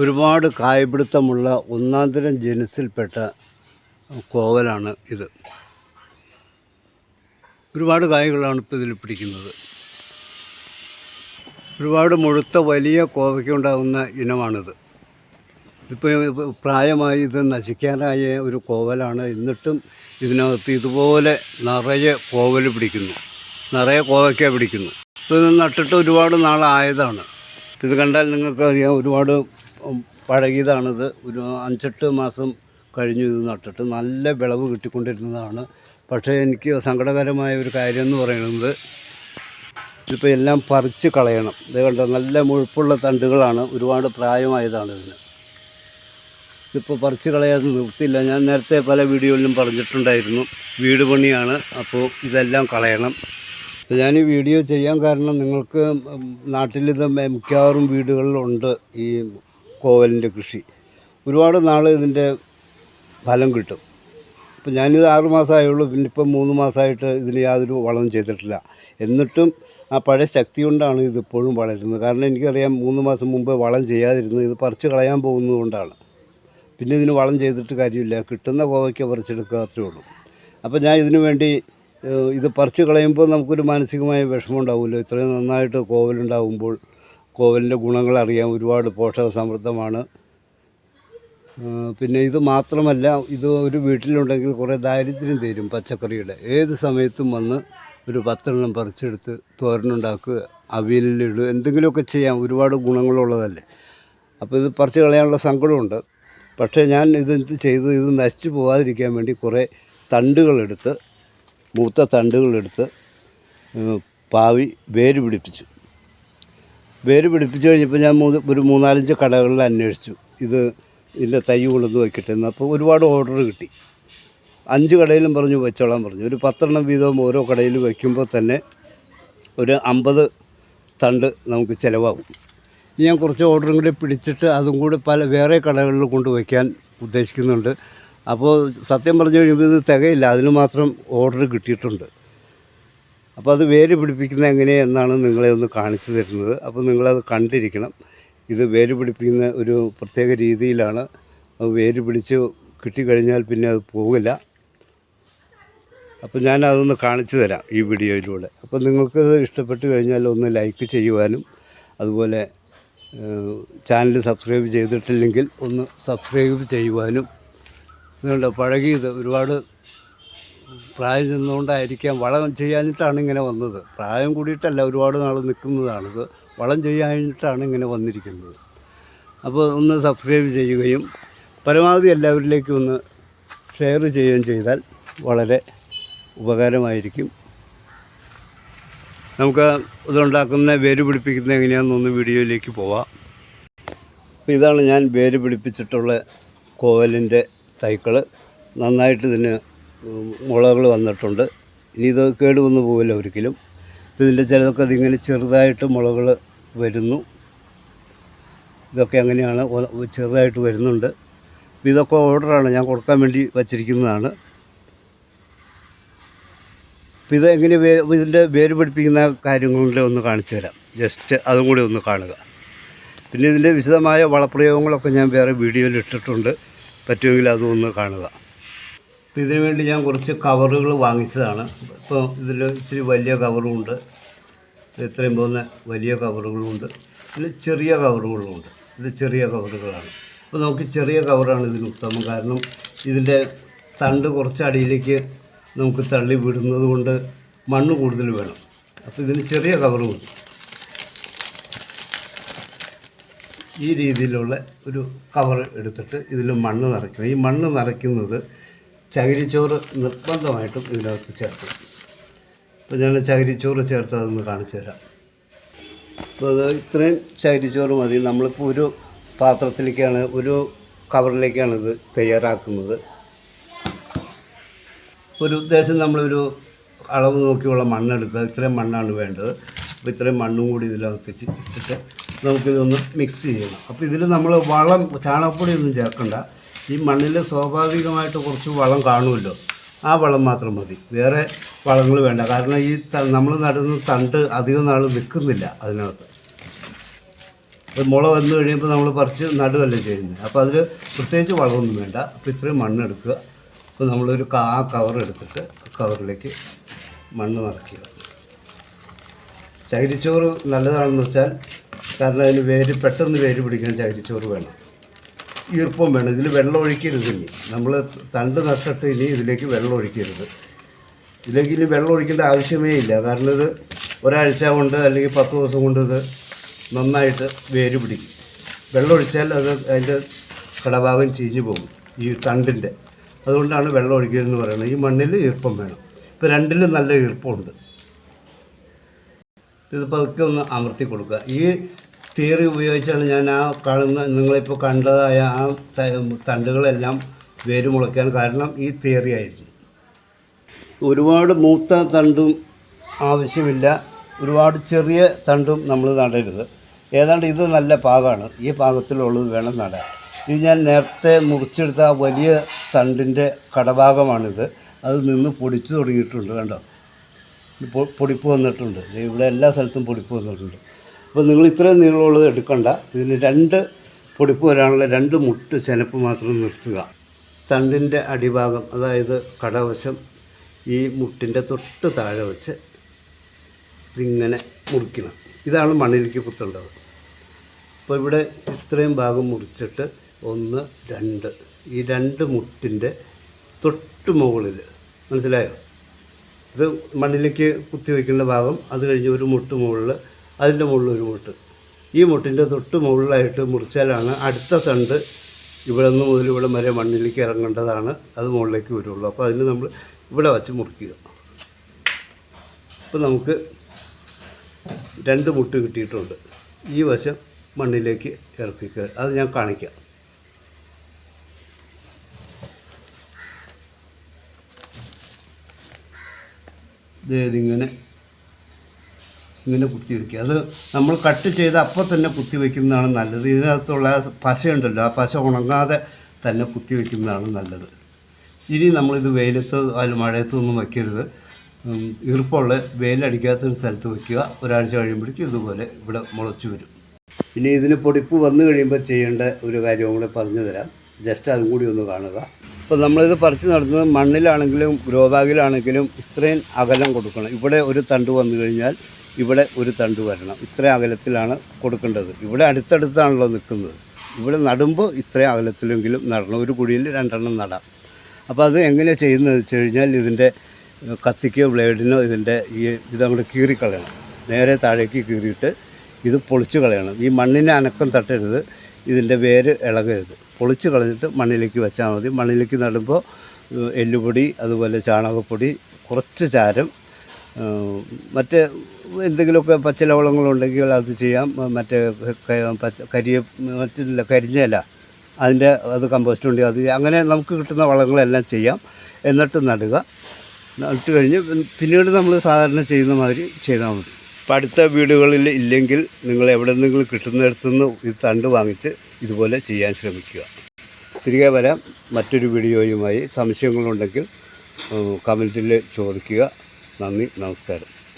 ഒരുപാട് കായ്പിടുത്തമുള്ള തരം ജനുസിൽപ്പെട്ട കോവലാണ് ഇത്. ഒരുപാട് കായ്കളാണ് ഇപ്പോൾ ഇതിൽ പിടിക്കുന്നത്. ഒരുപാട് മുഴുത്ത വലിയ കോവയ്ക്കുണ്ടാകുന്ന ഇനമാണിത്. ഇപ്പോൾ പ്രായമായി ഇത് നശിക്കാനായ ഒരു കോവലാണ്. എന്നിട്ടും ഇതിനകത്ത് ഇതുപോലെ നിറയെ കോവൽ പിടിക്കുന്നു. നിറയെ കോവയ്ക്ക പിടിക്കുന്നു. ഇത് നട്ടിട്ട് ഒരുപാട് നാളായതാണ്. ഇത് കണ്ടാൽ നിങ്ങൾക്ക് അറിയാം ഒരുപാട് പഴകിയതാണിത്. ഒരു അഞ്ചെട്ട് മാസം കഴിഞ്ഞു ഇത് നട്ടിട്ട് നല്ല വിളവ് കിട്ടിക്കൊണ്ടിരുന്നതാണ്. പക്ഷേ എനിക്ക് സങ്കടകരമായ ഒരു കാര്യം എന്ന് പറയുന്നത് ഇതിപ്പോൾ എല്ലാം പറിച്ച് കളയണം. ഇത് കണ്ടോ നല്ല മുഴുപ്പുള്ള തണ്ടുകളാണ്. ഒരുപാട് പ്രായമായതാണ് ഇതിന്. ഇതിപ്പോൾ പറിച്ച് കളയാതെ നിർത്തില്ല ഞാൻ നേരത്തെ പല വീഡിയോയിലും പറഞ്ഞിട്ടുണ്ടായിരുന്നു. വീട് പണിയാണ് അപ്പോൾ ഇതെല്ലാം കളയണം. ഞാൻ ഈ വീഡിയോ ചെയ്യാൻ കാരണം നിങ്ങൾക്ക് നാട്ടിലിത് മിക്കവാറും വീടുകളിലുണ്ട്. ഈ കോവലിന്റെ കൃഷി. ഒരുപാട് നാൾ ഇതിന്റെ ഫലം കിട്ടും. ഇപ്പം ഞാനിത് ആറ് മാസമായുള്ളൂ പിന്നെ ഇപ്പം മൂന്ന് മാസമായിട്ട് ഇതിന് യാതൊരു വളവും ചെയ്തിട്ടില്ല. എന്നിട്ടും ആ പഴയ ശക്തി കൊണ്ടാണ് ഇതിപ്പോഴും വളരുന്നത്. കാരണം എനിക്കറിയാം മൂന്ന് മാസം മുമ്പ് വളം ചെയ്യാതിരുന്നത് ഇത് പറിച്ച് കളയാൻ പോകുന്നത് കൊണ്ടാണ്. പിന്നെ ഇതിന് വളം ചെയ്തിട്ട് കാര്യമില്ല. കിട്ടുന്ന കോവയ്ക്ക് പറിച്ചെടുക്കുക അത്രേ ഉള്ളൂ. അപ്പോൾ ഞാൻ ഇതിനു വേണ്ടി ഇത് പറിച്ച് കളയുമ്പോൾ നമുക്കൊരു മാനസികമായ വിഷമം ഉണ്ടാവുമല്ലോ. ഇത്രയും നന്നായിട്ട് കോവലുണ്ടാവുമ്പോൾ കോവലിന്റെ ഗുണങ്ങൾ അറിയാം ഒരുപാട് പോഷക സമൃദ്ധമാണ്. പിന്നെ ഇത് മാത്രമല്ല ഇത് ഒരു വീട്ടിലുണ്ടെങ്കിൽ കുറേ ദാരിദ്ര്യം തീരും പച്ചക്കറിയുടെ. ഏത് സമയത്തും വന്ന് ഒരു പത്തെണ്ണം പറിച്ചെടുത്ത് തോരനുണ്ടാക്കുക അവിയലിലിടുക എന്തെങ്കിലുമൊക്കെ ചെയ്യാം ഒരുപാട് ഗുണങ്ങളുള്ളതല്ലേ. അപ്പോൾ ഇത് പറിച്ചു കളയാനുള്ള സങ്കടമുണ്ട്. പക്ഷേ ഞാൻ ഇതെന്ത് ചെയ്ത് ഇത് നശിച്ചു പോകാതിരിക്കാൻ വേണ്ടി കുറേ തണ്ടുകളെടുത്ത് മൂത്ത തണ്ടുകളെടുത്ത് പാവി വേര് പിടിപ്പിച്ചു. വേര് പിടിപ്പിച്ച് കഴിഞ്ഞപ്പോൾ ഞാൻ മൂന്ന് ഒരു മൂന്നാലഞ്ച് കടകളിൽ അന്വേഷിച്ചു. ഇത് ഇല്ല തൈ കൊണ്ടുവന്ന് വയ്ക്കട്ടെ എന്ന്. അപ്പോൾ ഒരുപാട് ഓർഡർ കിട്ടി. അഞ്ച് കടയിലും പറഞ്ഞു വെച്ചോളാൻ പറഞ്ഞു. ഒരു പത്തെണ്ണം വീതം ഓരോ കടയിൽ വയ്ക്കുമ്പോൾ തന്നെ ഒരു അമ്പത് തണ്ട് നമുക്ക് ചിലവാകും. ഞാൻ കുറച്ച് ഓർഡറും കൂടി പിടിച്ചിട്ട് അതും കൂടി പല വേറെ കടകളിൽ കൊണ്ട് വയ്ക്കാൻ ഉദ്ദേശിക്കുന്നുണ്ട്. അപ്പോൾ സത്യം പറഞ്ഞു കഴിയുമ്പോൾ ഇത് തികയില്ല. അതിന് മാത്രം ഓർഡർ കിട്ടിയിട്ടുണ്ട്. അപ്പോൾ അത് വേര് പിടിപ്പിക്കുന്നത് എങ്ങനെയെന്നാണ് നിങ്ങളെ ഒന്ന് കാണിച്ചു തരുന്നത്. അപ്പോൾ നിങ്ങളത് കണ്ടിരിക്കണം. ഇത് വേര് പിടിപ്പിക്കുന്ന ഒരു പ്രത്യേക രീതിയിലാണ്. അത് വേര് പിടിച്ച് കിട്ടിക്കഴിഞ്ഞാൽ പിന്നെ അത് പോകില്ല. അപ്പോൾ ഞാൻ അതൊന്ന് കാണിച്ചു തരാം ഈ വീഡിയോയിലൂടെ. അപ്പോൾ നിങ്ങൾക്ക് ഇഷ്ടപ്പെട്ട് കഴിഞ്ഞാൽ ഒന്ന് ലൈക്ക് ചെയ്യുവാനും അതുപോലെ ചാനൽ സബ്സ്ക്രൈബ് ചെയ്തിട്ടില്ലെങ്കിൽ ഒന്ന് സബ്സ്ക്രൈബ് ചെയ്യുവാനും. ഇതുണ്ട്? പഴകിയത് ഒരുപാട് പ്രായം ചെന്നുകൊണ്ടായിരിക്കാം വളം ചെയ്യാനിട്ടാണ് ഇങ്ങനെ വന്നത്. പ്രായം കൂടിയിട്ടല്ല ഒരുപാട് നാൾ നിൽക്കുന്നതാണിത്. വളം ചെയ്യാനിട്ടാണ് ഇങ്ങനെ വന്നിരിക്കുന്നത്. അപ്പോൾ ഒന്ന് സബ്സ്ക്രൈബ് ചെയ്യുകയും പരമാവധി എല്ലാവരിലേക്കും ഒന്ന് ഷെയർ ചെയ്യുകയും ചെയ്താൽ വളരെ ഉപകാരമായിരിക്കും. നമുക്ക് ഇതുണ്ടാക്കുന്ന വേര് പിടിപ്പിക്കുന്ന എങ്ങനെയാണെന്നൊന്ന് വീഡിയോയിലേക്ക് പോവാം. അപ്പോൾ ഇതാണ് ഞാൻ വേര് പിടിപ്പിച്ചിട്ടുള്ള കോവലിന്റെ തൈക്കൾ നന്നായിട്ട് ഇതിന് മുളകൾ വന്നിട്ടുണ്ട്. ഇനി ഇത് കേട് പോവില്ല ഒരിക്കലും. ഇതിന്റെ ചിലതൊക്കെ അതിങ്ങനെ ചെറുതായിട്ട് മുളകൾ വരുന്നു. ഇതൊക്കെ അങ്ങനെയാണ് ചെറുതായിട്ട് വരുന്നുണ്ട്. ഇതൊക്കെ ഓർഡറാണ് ഞാൻ കൊടുക്കാൻ വേണ്ടി വച്ചിരിക്കുന്നതാണ്. അപ്പോൾ ഇത് എങ്ങനെ വേ ഇതിന്റെ വേര് പിടിപ്പിക്കുന്ന കാര്യങ്ങളുടെ ഒന്ന് കാണിച്ചു തരാം. ജസ്റ്റ് അതും കൂടി ഒന്ന് കാണുക. പിന്നെ ഇതിന്റെ വിശദമായ വളപ്രയോഗങ്ങളൊക്കെ ഞാൻ വേറെ വീഡിയോയിൽ ഇട്ടിട്ടുണ്ട്. പറ്റുമെങ്കിൽ അതും ഒന്ന് കാണുക. അപ്പോൾ ഇതിനു വേണ്ടി ഞാൻ കുറച്ച് കവറുകൾ വാങ്ങിച്ചതാണ്. ഇപ്പോൾ ഇതിൽ ഇച്ചിരി വലിയ കവറുമുണ്ട്. ഇത്രയും പോകുന്ന വലിയ കവറുകളും ഉണ്ട് പിന്നെ ചെറിയ കവറുകളും ഉണ്ട് ഇത് ചെറിയ കവറുകളാണ്. അപ്പോൾ നമുക്ക് ചെറിയ കവറാണ് ഇതിന് ഉത്തമം. കാരണം ഇതിന്റെ തണ്ട് കുറച്ച് അടിയിലേക്ക് നമുക്ക് തള്ളി വിടുന്നത് കൊണ്ട് മണ്ണ് കൂടുതൽ വേണം. അപ്പോൾ ഇതിന് ചെറിയ കവറും ഉണ്ട് ഈ രീതിയിലുള്ള ഒരു കവർ എടുത്തിട്ട് ഇതിൽ മണ്ണ് നിറയ്ക്കണം. ഈ മണ്ണ് നിറയ്ക്കുന്നത് ചകിരിച്ചോറ് നിർബന്ധമായിട്ടും ഇതിനകത്ത് ചേർക്കും. അപ്പോൾ ഞാൻ ചകിരിച്ചോറ് ചേർത്ത് അതൊന്ന് കാണിച്ചു തരാം. അപ്പോൾ അത് ഇത്രയും ചകിരിച്ചോറ് മതി. നമ്മളിപ്പോൾ ഒരു പാത്രത്തിലേക്കാണ് ഒരു കവറിലേക്കാണ് ഇത് തയ്യാറാക്കുന്നത്. ഒരു ഉദ്ദേശം നമ്മളൊരു അളവ് നോക്കിയുള്ള മണ്ണെടുക്കുക. ഇത്രയും മണ്ണാണ് വേണ്ടത്. അപ്പോൾ ഇത്രയും മണ്ണും കൂടി ഇതിനകത്തേക്ക് ഇട്ടിട്ട് നമുക്കിതൊന്ന് മിക്സ് ചെയ്യണം. അപ്പോൾ ഇതിൽ നമ്മൾ വളം ചാണകപ്പൊടിയൊന്നും ചേർക്കണ്ട. ഈ മണ്ണിൽ സ്വാഭാവികമായിട്ട് കുറച്ച് വളം കാണുമല്ലോ. ആ വളം മാത്രം മതി. വേറെ വളങ്ങൾ വേണ്ട. കാരണം ഈ നമ്മൾ നടുന്ന തണ്ട് അധികം നാൾ നിൽക്കുന്നില്ല അതിനകത്ത്. മുള വന്നു കഴിയുമ്പോൾ നമ്മൾ പറിച്ച് നടുവല്ലേ ചെയ്യുന്നത് അപ്പോൾ അതിൽ പ്രത്യേകിച്ച് വളമൊന്നും വേണ്ട. അപ്പോൾ ഇത്രയും മണ്ണ് എടുക്കുക. അപ്പോൾ നമ്മളൊരു കാ കവർ എടുത്തിട്ട് കവറിലേക്ക് മണ്ണ് നിറയ്ക്കുക. ചകിരിച്ചോറ് നല്ലതാണെന്ന് വെച്ചാൽ കാരണം അതിന് വേര് പെട്ടെന്ന് വേര് പിടിക്കാൻ ചകിരിച്ചോറ് വേണം. ഈർപ്പം വേണം. ഇതിൽ വെള്ളം ഒഴിക്കരുത് ഇനി. നമ്മൾ തണ്ട് നട്ടിട്ട് ഇനി ഇതിലേക്ക് വെള്ളം ഒഴിക്കരുത് ഇതിലേക്ക് ഇനി വെള്ളം ഒഴിക്കേണ്ട ആവശ്യമേ ഇല്ല. കാരണം ഇത് ഒരാഴ്ച കൊണ്ട് അല്ലെങ്കിൽ പത്ത് ദിവസം കൊണ്ട് ഇത് നന്നായിട്ട് വേര് പിടിക്കും. വെള്ളം ഒഴിച്ചാൽ അത് അതിന്റെ കടഭാഗം ചീഞ്ഞു പോകും. ഈ തണ്ടിന്റെ. അതുകൊണ്ടാണ് വെള്ളം ഒഴിക്കരുതെന്ന് പറയുന്നത്. ഈ മണ്ണിൽ ഈർപ്പം വേണം. ഇപ്പോൾ രണ്ടിലും നല്ല ഈർപ്പമുണ്ട്. ഇത് പതുക്കെ ഒന്ന് അമർത്തി കൊടുക്കുക. ഈ തിയറി ഉപയോഗിച്ചാണ് ഞാൻ ആ കാണുന്ന നിങ്ങളിപ്പോൾ കണ്ടതായ ആ തണ്ടുകളെല്ലാം വേര് മുളയ്ക്കാൻ കാരണം ഈ തിയറി ആയിരുന്നു. ഒരുപാട് മൂത്ത തണ്ടും ആവശ്യമില്ല. ഒരുപാട് ചെറിയ തണ്ടും നമ്മൾ നടരുത്. ഏതാണ്ട് ഇത് നല്ല പാകമാണ്. ഈ പാകത്തിലുള്ളത് വേണം നടാൻ. ഇത് ഞാൻ നേരത്തെ മുറിച്ചെടുത്ത ആ വലിയ തണ്ടിന്റെ കടഭാഗമാണിത്. അത് നിന്ന് പൊടിച്ചു തുടങ്ങിയിട്ടുണ്ട് കണ്ടോ? പൊടിപ്പ് വന്നിട്ടുണ്ട്. ഇവിടെ എല്ലാ സ്ഥലത്തും പൊടിപ്പ് വന്നിട്ടുണ്ട്. അപ്പോൾ നിങ്ങൾ ഇത്രയും നീളമുള്ളത് എടുക്കണ്ട. ഇതിന് രണ്ട് പൊടിപ്പ് വരാനുള്ള രണ്ട് മുട്ട് ചെനപ്പ് മാത്രം നിർത്തുക. തണ്ടിന്റെ അടിഭാഗം അതായത് കടവശം ഈ മുട്ടിന്റെ തൊട്ട് താഴെ വെച്ച് ഇതിങ്ങനെ മുറിക്കണം. ഇതാണ് മണ്ണിലേക്ക് കുത്തേണ്ടത്. അപ്പോൾ ഇവിടെ ഇത്രയും ഭാഗം മുറിച്ചിട്ട് ഒന്ന് രണ്ട്. ഈ രണ്ട് മുട്ടിന്റെ തൊട്ട് മുകളിൽ മനസ്സിലായോ? ഇത് മണ്ണിലേക്ക് കുത്തി വയ്ക്കേണ്ട ഭാഗം അത് കഴിഞ്ഞ് ഒരു മുട്ട് മുകളിൽ അതിന്റെ മുകളിലൊരു മുട്ട്. ഈ മുട്ടിന്റെ തൊട്ട് മുകളിലായിട്ട് മുറിച്ചാലാണ് അടുത്ത തണ്ട് ഇവിടെ നിന്ന് മുതൽ ഇവിടെ വരെ മണ്ണിലേക്ക് ഇറങ്ങേണ്ടതാണ്. അത് മുകളിലേക്ക് വരുള്ളൂ. അപ്പോൾ അതിന് നമ്മൾ ഇവിടെ വച്ച് മുറിക്കുക. അപ്പോൾ നമുക്ക് രണ്ട് മുട്ട് കിട്ടിയിട്ടുണ്ട്. ഈ വശം മണ്ണിലേക്ക് ഇറക്കിക്കുക. അത് ഞാൻ കാണിക്കാം. ഇതേതിങ്ങനെ ഇങ്ങനെ കുത്തി വയ്ക്കുക അത് നമ്മൾ കട്ട് ചെയ്ത് അപ്പോൾ തന്നെ കുത്തി വയ്ക്കുന്നതാണ് നല്ലത്. ഇതിനകത്തുള്ള പശയുണ്ടല്ലോ ആ പശ ഉണങ്ങാതെ തന്നെ കുത്തി വയ്ക്കുന്നതാണ് നല്ലത്. ഇനി നമ്മളിത് വെയിലത്ത് അതിൽ മഴയത്തൊന്നും വയ്ക്കരുത് ഈർപ്പമുള്ള വെയിലടിക്കാത്തൊരു സ്ഥലത്ത് വയ്ക്കുക ഒരാഴ്ച കഴിയുമ്പോഴേക്കും ഇതുപോലെ ഇവിടെ മുളച്ചു വരും. പിന്നെ ഇതിന് പൊടിപ്പ് വന്നു കഴിയുമ്പോൾ ചെയ്യേണ്ട ഒരു കാര്യവും കൂടെ പറഞ്ഞു തരാം. ജസ്റ്റ് അതും കൂടി ഒന്ന് കാണുക. അപ്പോൾ നമ്മളിത് പറിച്ച് നടന്നത് മണ്ണിലാണെങ്കിലും ഗ്രോ ബാഗിലാണെങ്കിലും ഇത്രയും അകലം കൊടുക്കണം. ഇവിടെ ഒരു തണ്ട് വന്നു കഴിഞ്ഞാൽ ഇവിടെ ഒരു തണ്ട് വരണം. ഇത്ര അകലത്തിലാണ് കൊടുക്കേണ്ടത്. ഇവിടെ അടുത്തടുത്താണല്ലോ നിൽക്കുന്നത്. ഇവിടെ നടുമ്പോൾ ഇത്രയും അകലത്തിലെങ്കിലും നടണം. ഒരു കുഴിയിൽ രണ്ടെണ്ണം നടാം. അപ്പോൾ അത് എങ്ങനെ ചെയ്യുന്നത് വെച്ച് കഴിഞ്ഞാൽ ഇതിന്റെ കത്തിക്കോ ബ്ലേഡിനോ ഇതിന്റെ ഈ ഇതങ്ങോട്ട് കീറിക്കളയണം. നേരെ താഴേക്ക് കീറിയിട്ട് ഇത് പൊളിച്ച് കളയണം. ഈ മണ്ണിനെ അനക്കം തട്ടരുത്. ഇതിന്റെ വേര് ഇളകരുത്. പൊളിച്ച് കളഞ്ഞിട്ട് മണ്ണിലേക്ക് വെച്ചാൽ മതി. മണ്ണിലേക്ക് നടുമ്പോൾ എല്ലുപൊടി അതുപോലെ ചാണകപ്പൊടി കുറച്ച് ചാരം മറ്റ് എന്തെങ്കിലുമൊക്കെ പച്ചിലവളങ്ങളുണ്ടെങ്കിൽ അത് ചെയ്യാം. മറ്റേ പച്ച കരിയ മറ്റില്ല കരിഞ്ഞല അതിന്റെ അത് കമ്പോസ്റ്റ് ഉണ്ടെങ്കിൽ അത്. അങ്ങനെ നമുക്ക് കിട്ടുന്ന വളങ്ങളെല്ലാം ചെയ്യാം. എന്നിട്ട് നടുക. നട്ട് കഴിഞ്ഞ് പിന്നീട് നമ്മൾ സാധാരണ ചെയ്യുന്ന മാതിരി ചെയ്താൽ മതി. ഇപ്പം അടുത്ത വീടുകളിൽ ഇല്ലെങ്കിൽ നിങ്ങൾ എവിടെ നിന്നെങ്കിലും കിട്ടുന്നിടത്തുനിന്ന് ഈ തണ്ട് വാങ്ങിച്ച് ഇതുപോലെ ചെയ്യാൻ ശ്രമിക്കുക. തിരികെ വരാം. മറ്റൊരു വീഡിയോയുമായി. സംശയങ്ങളുണ്ടെങ്കിൽ കമന്റിൽ ചോദിക്കുക. നന്ദി നമസ്കാരം.